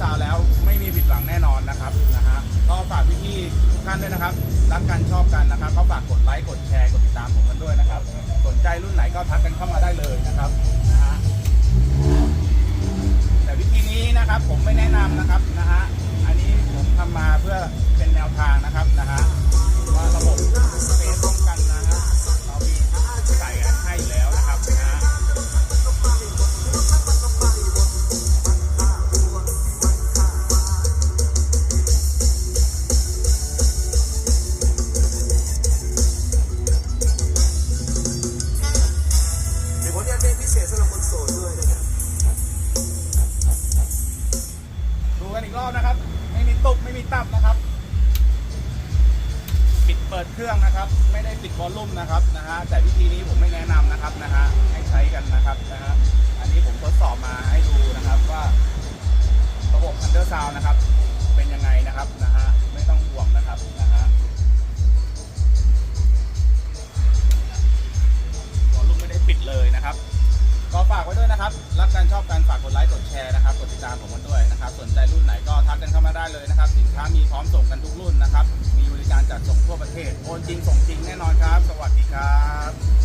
ซาวแล้วไม่มีผิดหวังแน่นอนนะครับนะฮะก็ฝากพี่ๆทุกท่านด้วยนะครับ รักกันชอบกันนะครับก็ฝากกดไลค์กดแชร์กดติดตามผมกันด้วยนะครับ สนใจรุ่นไหนก็ทักกันเข้ามาได้เลยนะครับ อีกรอบนะครับ ไม่มีตุบไม่มีตับนะครับ ปิดเปิดเครื่องนะครับ ไม่ได้ปิดวอลลุ่มนะครับนะฮะแต่วิธีนี้ผมไม่แนะนำนะครับนะฮะให้ใช้กันนะครับนะฮะอันนี้ผมทดสอบมาให้ดูนะครับว่าระบบอันเดอร์ซาวนะครับ เป็นยังไงนะครับนะฮะไม่ต้องห่วงนะครับนะฮะวอลลุ่มไม่ได้ปิดเลยนะครับก็ฝากไว้ด้วยนะครับ รักกันชอบกันฝากกดไลค์กดแชร์นะครับ กดติดตามผมกันด้วยนะครับ เลยนะครับ สินค้ามีพร้อมส่งกันทุกรุ่นนะครับ มีบริการจัดส่งทั่วประเทศโอนจริงส่งจริงแน่นอนครับ สวัสดีครับ